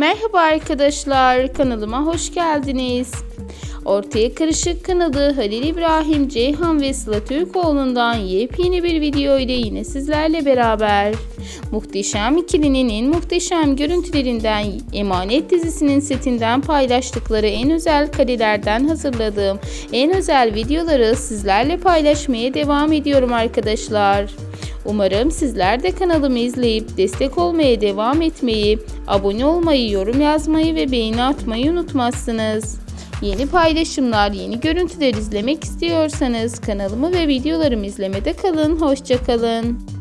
Merhaba arkadaşlar, kanalıma hoş geldiniz. Ortaya Karışık kanalı Halil İbrahim, Ceyhan ve Sıla Türkoğlu'ndan yepyeni bir video ile yine sizlerle beraber. Muhteşem ikilinin en muhteşem görüntülerinden Emanet dizisinin setinden paylaştıkları en özel karelerden hazırladığım en özel videoları sizlerle paylaşmaya devam ediyorum arkadaşlar. Umarım sizler de kanalımı izleyip destek olmaya devam etmeyi, abone olmayı, yorum yazmayı ve beğeni atmayı unutmazsınız. Yeni paylaşımlar, yeni görüntüler izlemek istiyorsanız kanalımı ve videolarımı izlemede kalın. Hoşçakalın.